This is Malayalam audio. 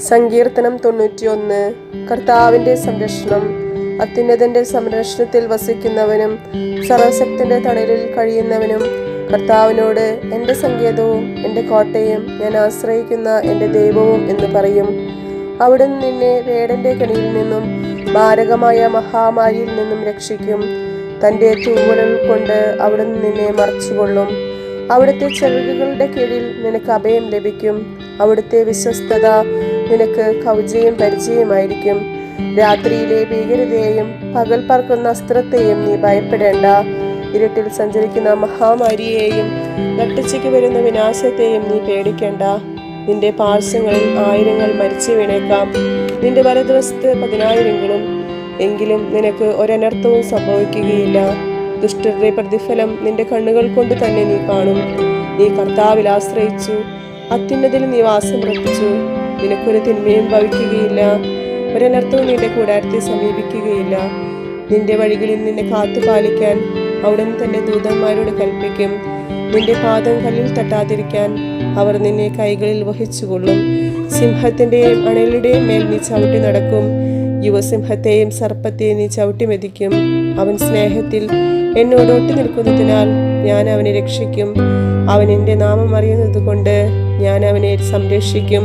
സങ്കീർത്തനം തൊണ്ണൂറ്റിയൊന്ന്. കർത്താവിന്റെ സംരക്ഷണം. അത്യുന്നതന്റെ സംരക്ഷണത്തിൽ വസിക്കുന്നവനും സർവശക്തിന്റെ തണലിൽ കഴിയുന്നവനും കർത്താവിനോട് എന്റെ സങ്കേതവും എന്റെ കോട്ടയും ഞാൻ ആശ്രയിക്കുന്ന എന്റെ ദൈവവും എന്ന് പറയും. അവിടുന്ന് നിന്നെ വേടന്റെ കണിയിൽ നിന്നും മാരകമായ മഹാമാരിയിൽ നിന്നും രക്ഷിക്കും. തന്റെ തൂവലുകൾ കൊണ്ട് അവിടുന്ന് നിന്നെ മറച്ചുകൊള്ളും. അവിടുത്തെ ചെറുകുകളുടെ കീഴിൽ നിനക്ക് അഭയം ലഭിക്കും. അവിടുത്തെ വിശ്വസ്തത നിനക്ക് കൗജയും പരിചയമായിരിക്കും രാത്രിയിലെ ഭീകരതയെയും പകൽ പറക്കുന്ന അസ്ത്രത്തെയും നീ ഭയപ്പെടേണ്ട. ഇരുട്ടിൽ സഞ്ചരിക്കുന്ന മഹാമാരിയെയും നട്ടിച്ചയ്ക്ക് വരുന്ന വിനാശത്തെയും നീ പേടിക്കേണ്ട. നിന്റെ പാർശ്വങ്ങളിൽ ആയിരങ്ങൾ മരിച്ചു വീണേക്കാം. നിന്റെ വലതുവശത്ത് പതിനായിരങ്ങളും. എങ്കിലും നിനക്ക് ഒരനർത്ഥവും സംഭവിക്കുകയില്ല. ദുഷ്ടരുടെ പ്രതിഫലം നിന്റെ കണ്ണുകൾ കൊണ്ട് തന്നെ നീ കാണും. നീ കർത്താവിൽ ആശ്രയിച്ചു. അത്യുന്നതിൽ നീ വാസം ഉറപ്പിച്ചു നിനക്കൊരു തിന്മയും ഭവിക്കുകയില്ല. ഒരനർത്ഥവും നിന്റെ കൂടാരത്തെ സമീപിക്കുകയില്ല. നിന്റെ വഴികളിൽ നിന്നെ കാത്തു പാലിക്കാൻ അവിടുന്ന് തന്റെ ദൂതന്മാരോട് കൽപ്പിക്കും. നിന്റെ പാദം കല്ലിൽ തട്ടാതിരിക്കാൻ അവർ നിന്നെ കൈകളിൽ വഹിച്ചുകൊള്ളും. സിംഹത്തിന്റെയും അണലുടെയും മേൽ നീ ചവിട്ടി നടക്കും. യുവസിംഹത്തെയും സർപ്പത്തെയും നീ ചവിട്ടി മെതിക്കും. അവൻ സ്നേഹത്തിൽ എന്നോട് ഒട്ടി നിൽക്കുന്നതിനാൽ ഞാൻ അവനെ രക്ഷിക്കും. അവൻ എന്റെ നാമം അറിയുന്നത് കൊണ്ട് ഞാൻ അവനെ സംരക്ഷിക്കും.